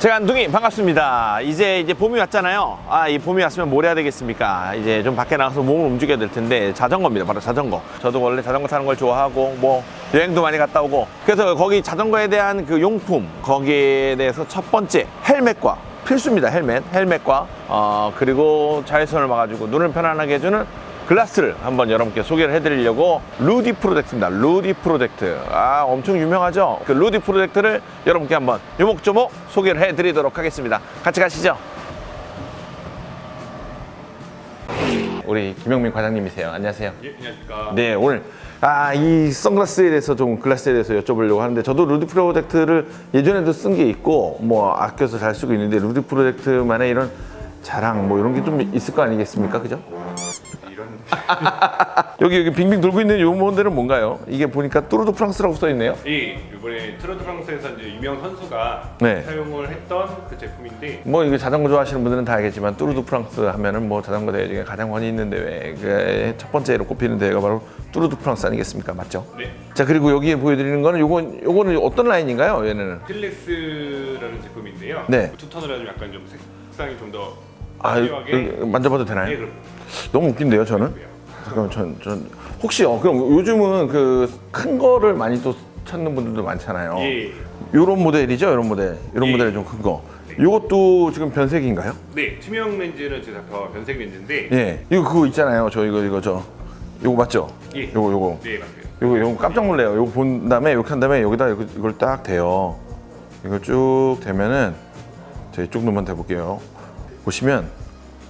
제가 안둥이 반갑습니다. 이제 이제 봄이 왔잖아요. 아, 이 봄이 왔으면 뭘 해야 되겠습니까? 이제 좀 밖에 나가서 몸을 움직여야 될 텐데 자전거입니다. 바로 자전거. 저도 원래 자전거 타는 걸 좋아하고 뭐 여행도 많이 갔다 오고 그래서 거기 자전거에 대한 그 용품 거기에 대해서 첫 번째 헬멧과 필수입니다. 헬멧, 헬멧과 어 그리고 자외선을 막아주고 눈을 편안하게 해주는 글라스를 한번 여러분께 소개를 해드리려고 루디 프로젝트입니다. 루디 프로젝트. 아, 엄청 유명하죠? 그 루디 프로젝트를 여러분께 한번 요목조목 소개를 해드리도록 하겠습니다. 같이 가시죠. 우리 김영민 과장님이세요. 안녕하세요. 예, 안녕하십니까. 네, 오늘 아, 이 선글라스에 대해서 좀 글라스에 대해서 여쭤보려고 하는데 저도 루디 프로젝트를 예전에도 쓴 게 있고 뭐 아껴서 잘 쓰고 있는데 루디 프로젝트만의 이런 자랑 뭐 이런 게 좀 있을 거 아니겠습니까? 그죠? 이런 여기 여기 빙빙 돌고 있는 요 모델은 뭔가요? 이게 보니까 뚜르드 프랑스라고 써 있네요. 이 이번에 트로드 프랑스에서 이제 유명 선수가 네. 사용을 했던 그 제품인데 뭐 이거 자전거 좋아하시는 분들은 다 알겠지만 뚜르드 프랑스 하면은 뭐 자전거 대회 중에 가장 권위 있는 대회 그첫 번째로 꼽히는 대회가 바로 뚜르드 프랑스 아니겠습니까? 맞죠? 네. 자 그리고 여기에 보여드리는 거는 요건 요거는 어떤 라인인가요? 얘네는 필렉스라는 제품인데요. 네. 투턴을 하면 약간 좀 색상이 좀더 아 여기 만져봐도 되나요? 예, 그럼 너무 웃긴데요, 저는. 잠깐만, 전, 전 혹시요? 그럼 요즘은 그 큰 거를 많이 또 찾는 분들도 많잖아요. 예. 요런 모델이죠, 요런 모델. 요런 예. 모델이 좀 큰 거. 요것도 지금 변색인가요? 네, 투명 렌즈는 제가 더 변색 렌즈인데 예. 이거 그거 있잖아요. 저 이거 이거 저. 요거 맞죠? 예. 요거 요거. 네, 맞아요. 요거 요거 깜짝 놀래요. 요거 본 다음에 이렇게 한 다음에 여기다 이거, 이걸 딱 대요. 이걸 쭉 대면은 저 이쪽 눈만 대볼게요. 보시면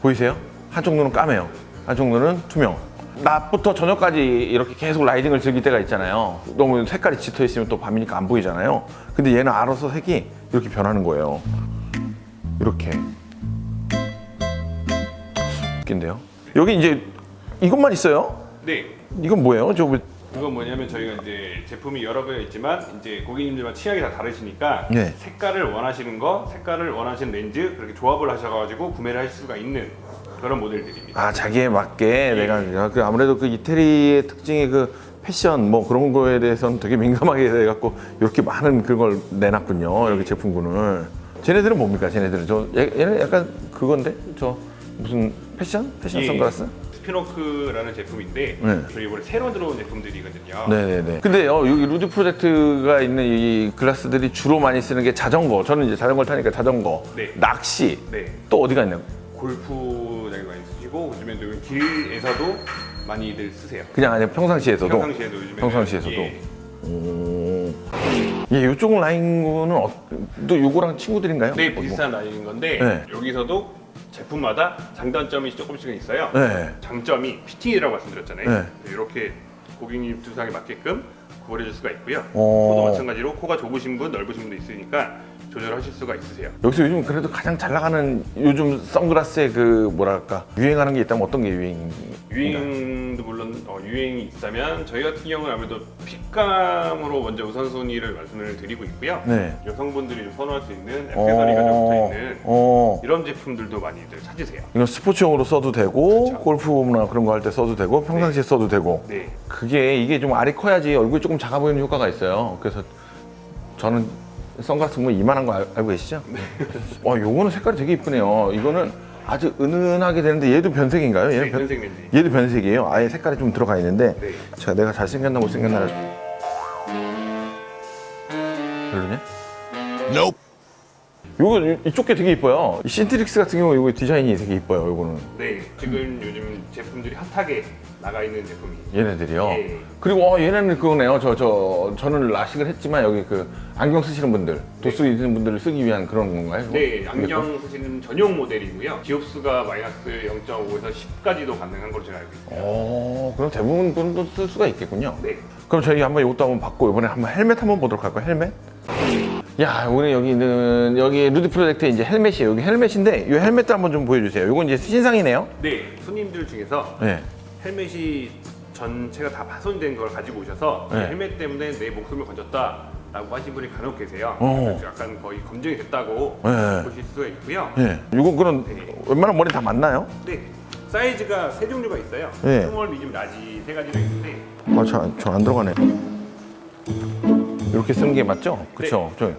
보이세요? 한쪽 눈은 까매요. 한쪽 눈은 투명. 낮부터 저녁까지 이렇게 계속 라이딩을 즐길 때가 있잖아요. 너무 색깔이 짙어 있으면 또 밤이니까 안 보이잖아요. 근데 얘는 알아서 색이 이렇게 변하는 거예요. 이렇게. 웃긴데요? 여기 이제 이것만 있어요? 네. 이건 뭐예요? 저 왜- 그건 뭐냐면 저희가 이제 제품이 여러 개 있지만 이제 고객님들만 취향이 다 다르시니까 네. 색깔을 원하시는 거, 색깔을 원하시는 렌즈 그렇게 조합을 하셔가지고 구매를 하실 수가 있는 그런 모델들입니다. 아 자기에 맞게 내가 그 아무래도 그 이태리의 특징의 그 패션 뭐 그런 거에 대해서는 되게 민감하게 돼갖고 이렇게 많은 그걸 내놨군요 이렇게 제품군을. 쟤네들은 뭡니까 쟤네들은? 저 얘- 얘네 약간 그건데? 저 무슨 패션? 패션 예. 선글라스 스피노크라는 제품인데 네. 저희 이번에 새로 들어온 제품들이거든요. 네네네 근데요 여기 루드 프로젝트가 있는 이 글라스들이 주로 많이 쓰는 게 자전거 저는 이제 자전거를 타니까 자전거 네. 낚시 네. 또 어디가 있나요 골프 되게 많이 쓰시고 요즘에 또 길에서도 많이들 쓰세요. 그냥 아니 평상시에서도 평상시에도 요즘에 평상시에서도 예. 오. 예, 이쪽 라인은 어, 또 요거랑 친구들인가요? 네, 어, 뭐. 비슷한 라인인 건데 네. 여기서도 제품마다 장단점이 조금씩은 있어요. 네. 장점이 피팅이라고 말씀드렸잖아요. 네. 이렇게 고객님 두상에 맞게끔 구부려줄 수가 있고요. 오. 코도 마찬가지로 코가 좁으신 분, 넓으신 분도 있으니까 조절하실 수가 있으세요. 여기서 요즘 그래도 가장 잘 나가는 요즘 선글라스의 그 뭐랄까 유행하는 게 있다면 어떤 게 유행? 유행도 물론 어, 유행이 있다면 저희 같은 경우는 아무래도 핏감으로 먼저 우선순위를 말씀을 드리고 있고요. 네. 여성분들이 좀 선호할 수 있는 액세서리가 좀 붙어 있는 어. 이런 제품들도 많이들 찾으세요. 이건 스포츠용으로 써도 되고 그렇죠. 골프나 그런 거 할 때 써도 되고 평상시에 써도 되고 네. 그게 이게 좀 알이 커야지 얼굴이 조금 작아 보이는 효과가 있어요. 그래서 저는 선글라스 뭐 이만한 거 알, 알고 계시죠? 네. 와, 요거는 색깔이 되게 이쁘네요. 이거는 아주 은은하게 되는데 얘도 변색인가요? 얘는 네, 변- 변색 렌즈. 얘도 변색이에요. 아예 색깔이 좀 들어가 있는데 네. 제가 내가 잘생겼나 못생겼나 별로냐? 요거 이- 이쪽 게 되게 이뻐요. 이 신트릭스 같은 경우 이거 디자인이 되게 이뻐요. 요거는 네, 지금 요즘 제품들이 핫하게 나가 있는 제품이에요. 얘네들이요. 예. 그리고 어, 얘네는 그거네요. 저 저 저는 라식을 했지만 여기 그 안경 쓰시는 분들, 도수 있는 분들을 쓰기 위한 그런 건가요? 네, 안경 쓰시는 전용 모델이고요. 기업수가 마이너스 0.5에서 10까지도 가능한 걸로 제가 알고 있어요. 어, 그럼 대부분 분도 쓸 수가 있겠군요. 네, 그럼 저희 한번 이것도 한번 받고 이번에 한번 헬멧 한번 보도록 할까요? 헬멧? 야, 오늘 여기 있는 여기 루디 프로젝트 이제 헬멧이에요. 여기 헬멧인데 이 헬멧도 한번 좀 보여주세요. 이건 이제 신상이네요. 네, 손님들 중에서 네. 헬멧이 전체가 다 파손된 걸 가지고 오셔서 네. 헬멧 때문에 내 목숨을 건졌다라고 하신 분이 간혹 계세요. 어. 그래서 약간 거의 검증이 됐다고 네. 보실 수가 있고요. 예. 이거 그런 네. 웬만한 머리 다 맞나요? 네, 사이즈가 세 종류가 있어요. 네. 스몰, 미디움, 라지 세 가지가 있는데 아, 저안 들어가네. 이렇게 쓰는 게 맞죠? 그렇죠. 저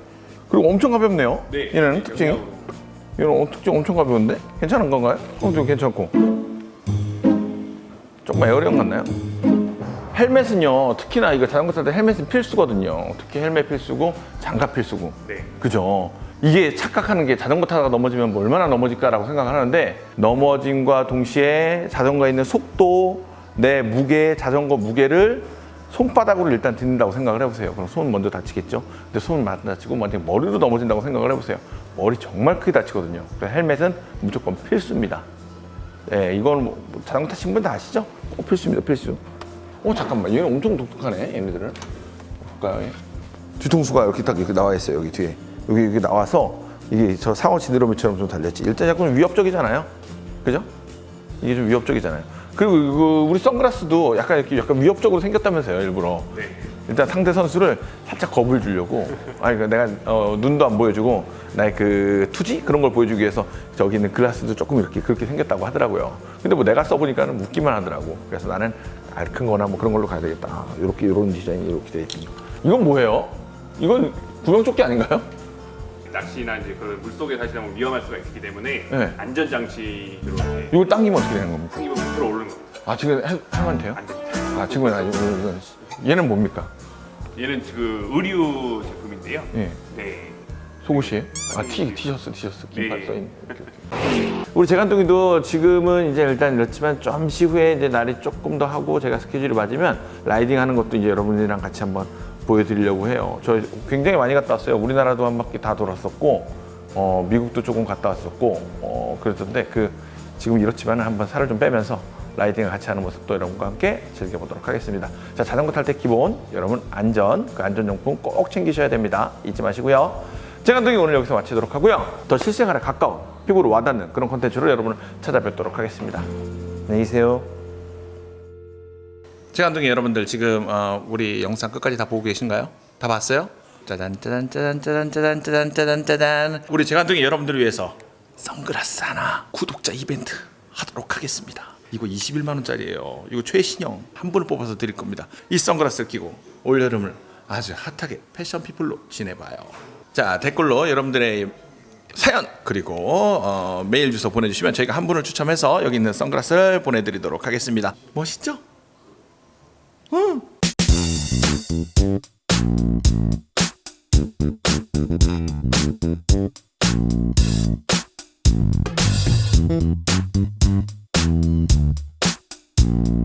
그리고 엄청 가볍네요. 네. 얘는 특징이. 얘는 어, 특징 엄청 가벼운데? 괜찮은 건가요? 어, 좀 괜찮고. 조금 에어리언 같나요? 헬멧은요, 특히나 이거 자전거 탈 때 헬멧은 필수거든요. 특히 헬멧 필수고 장갑 필수고. 네. 그죠? 이게 착각하는 게 자전거 타다가 넘어지면 뭐 얼마나 넘어질까라고 생각을 하는데 넘어짐과 동시에 자전거에 있는 속도, 내 무게, 자전거 무게를 손바닥으로 일단 딛는다고 생각을 해보세요. 그럼 손 먼저 다치겠죠? 근데 손 많이 다치고 만약에 머리로 넘어진다고 생각을 해보세요. 머리 정말 크게 다치거든요. 그래서 헬멧은 무조건 필수입니다. 예, 이건 뭐 자전거 타신 분 다 아시죠? 꼭 필수입니다, 필수. 어, 잠깐만. 얘는 엄청 독특하네, 얘네들은. 볼까요? 얘? 뒤통수가 이렇게 딱 이렇게 나와 있어요, 여기 뒤에. 여기, 여기 나와서 이게 저 상어 지느러미처럼 좀 달렸지. 일단 약간 위협적이잖아요. 그죠? 이게 좀 위협적이잖아요. 그리고 이거 우리 선글라스도 약간 이렇게 약간 위협적으로 생겼다면서요, 일부러. 네. 일단 상대 선수를 살짝 겁을 주려고 아니 그 내가 어, 눈도 안 보여주고 나의 그 투지 그런 걸 보여주기 위해서 저기 있는 글라스도 조금 이렇게 그렇게 생겼다고 하더라고요 근데 뭐 내가 써보니까는 웃기만 하더라고 그래서 나는 알 큰 거나 뭐 그런 걸로 가야 되겠다 이렇게 이런 디자인이 이렇게 돼 있습니다 이건 뭐예요? 이건 구명조끼 아닌가요? 낚시나 이제 그 물속에 사시다 보면 위험할 수가 있기 때문에 네. 안전장치로 이걸 당기면 어떻게 되는 겁니까? 밑으로 오르는 겁니다. 아 지금 해, 하면 돼요? 안 됩니다. 아 지금은 아니고 이건 얘는 뭡니까? 얘는 그 의류 제품인데요. 예. 네. 속옷이에요? 아, 티, 티셔츠, 티셔츠. 긴팔 네. 써있는. 이렇게, 이렇게. 우리 재간동이도 지금은 이제 일단 이렇지만 잠시 후에 이제 날이 조금 더 하고 제가 스케줄이 맞으면 라이딩 하는 것도 이제 여러분들이랑 같이 한번 보여드리려고 해요. 저 굉장히 많이 갔다 왔어요. 우리나라도 한 바퀴 다 돌았었고, 어, 미국도 조금 갔다 왔었고, 어, 그랬던데 그 지금 이렇지만 한번 살을 좀 빼면서 라이딩을 같이 하는 모습도 여러분과 함께 즐겨보도록 하겠습니다. 자, 자전거 탈 때 기본 여러분 안전, 그 안전용품 꼭 챙기셔야 됩니다. 잊지 마시고요. 제간동이 오늘 여기서 마치도록 하고요. 더 실생활에 가까운 피부로 와닿는 그런 콘텐츠로 여러분을 찾아뵙도록 하겠습니다. 안녕히 계세요. 제간동이 여러분들 지금 어, 우리 영상 끝까지 다 보고 계신가요? 다 봤어요? 짜잔 짜잔 짜잔 짜잔 짜잔 짜잔 짜잔 짜잔 우리 제간동이 여러분들을 위해서 선글라스 하나 구독자 이벤트 하도록 하겠습니다. 이거 21만 원짜리예요. 이거 최신형 한 분을 뽑아서 드릴 겁니다. 이 선글라스를 끼고 올 여름을 아주 핫하게 패션 피플로 지내봐요. 자 댓글로 여러분들의 사연 그리고 어, 메일 주소 보내주시면 저희가 한 분을 추첨해서 여기 있는 선글라스를 보내드리도록 하겠습니다. 멋있죠? 응. うん。